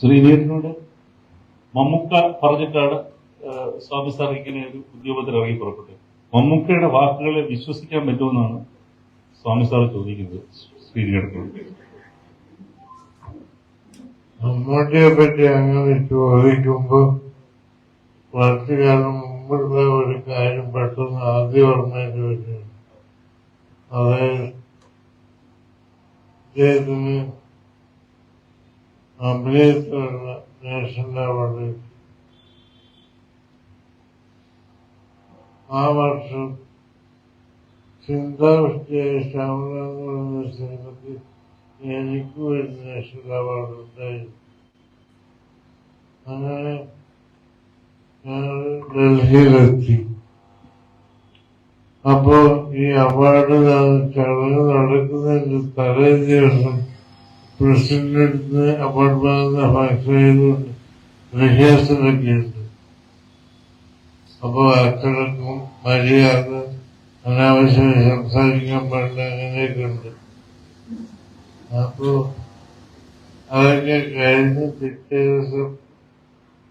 ശ്രീധീരനോട് മമ്മൂക്ക പറഞ്ഞിട്ടാണ് സ്വാമി സാർ ഇങ്ങനെ ഒരു ഉദ്യോഗത്തിൽ ഇറങ്ങി പുറപ്പെട്ടത്. മമ്മൂക്കയുടെ വാക്കുകളെ വിശ്വസിക്കാൻ പറ്റുമെന്നാണ് സ്വാമി സാർ ചോദിക്കുന്നത് ശ്രീധരനോട്. മമ്മൂട്ടിയെ പറ്റി അങ്ങനെ ചോദിക്കുമ്പോ കുറച്ചു കാലം മുമ്പുള്ള ഒരു കാര്യം പെട്ടെന്ന് ആദ്യം ഓർമ്മയിൽ വരും അതായത് ഇദ്ദേഹത്തിന് അഭിനയത്തിലുള്ള നാഷണൽ അവാർഡ്. ആ വർഷം ചിന്താവിഷ്ടയായ പറയുന്ന സിനിമയ്ക്ക് എനിക്ക് ഒരു നാഷണൽ അവാർഡ് ഉണ്ടായി അങ്ങനെ ഡൽഹിയിലെത്തി അപ്പോ ഈ അവാർഡ് ചടങ്ങ് നടക്കുന്നതിന്റെ തലേ ദിവസം ഫംഗ്ഷൻ ചെയ്തുകൊണ്ട് റിഹേഴ്സലൊക്കെ ഉണ്ട് അപ്പോ അച്ചടക്കം മര്യാദ അനാവശ്യം സംസാരിക്കാൻ പാടില്ല. അങ്ങനെയൊക്കെ ഉണ്ട് അപ്പോ അതൊക്കെ കഴിഞ്ഞ് പിറ്റേ ദിവസം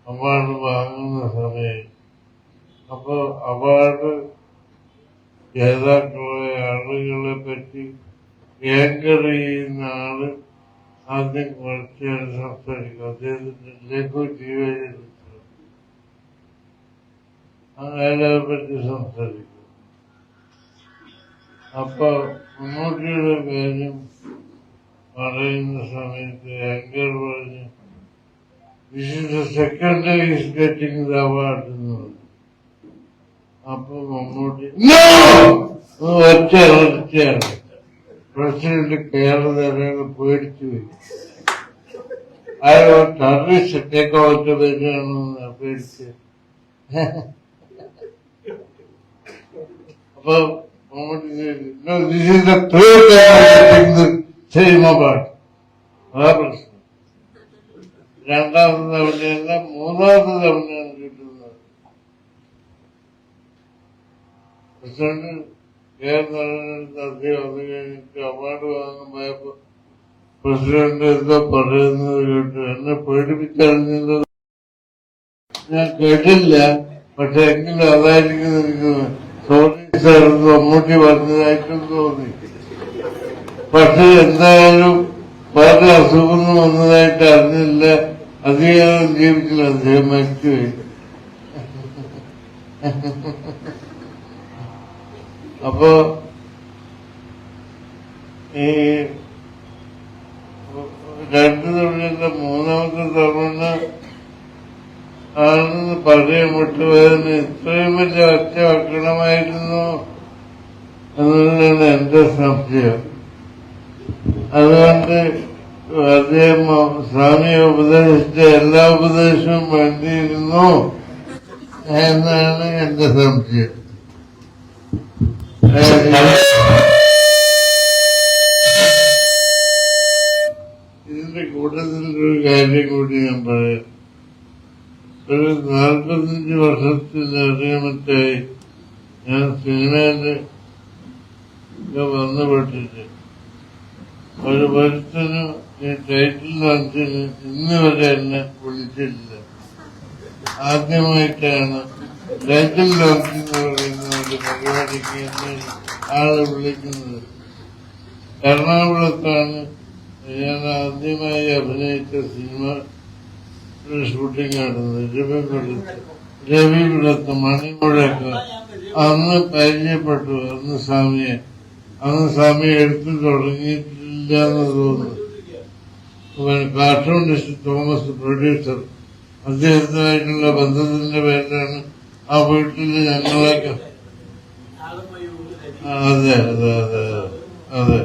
അവാർഡ് വാങ്ങുന്ന സമയം അപ്പൊ അവാർഡ് ജേതാക്കളെ ആളുകളെ പറ്റി ഏങ്കർ ചെയ്യുന്ന ആൾ ആദ്യം കുറച്ച് നേരം സംസാരിക്കും അദ്ദേഹത്തിന്റെ ലഘു ജീവചരിത്രം അങ്ങനെ പറ്റി സംസാരിക്കും അപ്പൊ മമ്മൂട്ടിയുടെ കാര്യം പറയുന്ന സമയത്ത് ആങ്കർ പറഞ്ഞു second day is getting the award എന്ന് പറഞ്ഞു. അപ്പൊ മമ്മൂട്ടി ഒറ്റ ഒറ്റയാണ് പ്രസിഡന്റ് കേരള നേരം പേടിച്ചു അയാൾ ടെററിസ്റ്റ് ടേക്ക് ഓവർ വരികയാണെന്ന് പേടിച്ച് അപ്പൊ this is the third time same award അതാ പ്രശ്നം. രണ്ടാമത്തെ തവണയല്ല മൂന്നാമത് തവണയാണ് കിട്ടുന്നത്. പ്രസിഡന്റ് അത് കഴിഞ്ഞിട്ട് അവാർഡ് വാങ്ങാൻ പോയപ്പോ പ്രസിഡന്റ് എന്താ പറയുന്നത് കേട്ടു എന്നെ പേടിപ്പിച്ചറിഞ്ഞത് ഞാൻ കേട്ടില്ല. പക്ഷെ എങ്കിലും അതായിരിക്കും എനിക്ക് സോറി സാർ മമ്മൂട്ടി പറഞ്ഞതായിട്ടും തോന്നി. പക്ഷെ എന്തായാലും പല അസുഖം വന്നതായിട്ട് അറിഞ്ഞില്ല. അധികം ജീവിച്ചില്ല. അദ്ദേഹം മരിച്ചുപോയി. അപ്പോ ഈ രണ്ടു തവണയല്ല മൂന്നാമത്തെ തവണ ആണെന്ന് പറയാൻ മുട്ടുവേദന ഇത്രയും വലിയ ഒറ്റ വെക്കണമായിരുന്നു എന്നുള്ളതാണ് എന്റെ സംശയം. അതുകൊണ്ട് അദ്ദേഹം സ്വാമിയെ ഉപദേശിച്ച എല്ലാ ഉപദേശവും വേണ്ടിയിരുന്നു എന്നാണ് എന്റെ സംശയം. ഇതിന്റെ കൂട്ടത്തിൽ ഒരു കാര്യം കൂടി ഞാൻ പറയാം. ഒരു നാൽപ്പത്തഞ്ച് വർഷത്തിലധികമറ്റായി ഞാൻ സിനിമയിൽ വന്നുപെട്ടിട്ട് ഒരു ഒരുത്തനും ഈ ടൈറ്റിൽ ലോഞ്ചിന് ഇന്ന് എന്നെ വിളിച്ചിട്ടില്ല. ആദ്യമായിട്ടാണ് ലോഞ്ച് എന്ന് പറയുന്ന ഒരു പരിപാടിക്ക് എന്നെ ആളെ വിളിക്കുന്നത്. എറണാകുളത്താണ് ഞാൻ ആദ്യമായി അഭിനയിച്ച സിനിമ ഷൂട്ടിംഗ് നടന്നത് രവിപുരത്ത് രവിപുരത്ത് മണിമുഴക്ക്. അന്ന് പരിചയപ്പെട്ടു. അന്ന് സ്വാമിയെ. അന്ന് സ്വാമി എടുത്തു തുടങ്ങിയിട്ടില്ല എന്ന് തോന്നുന്നു. കാർട്ടൂണിസ്റ്റ് തോമസ് പ്രൊഡ്യൂസർ അദ്ദേഹത്തിനായിട്ടുള്ള ബന്ധത്തിന്റെ പേരിലാണ് ആ വീട്ടിൽ ഞങ്ങളൊക്കെ ആ, അതെ അതെ അതെ അതെ.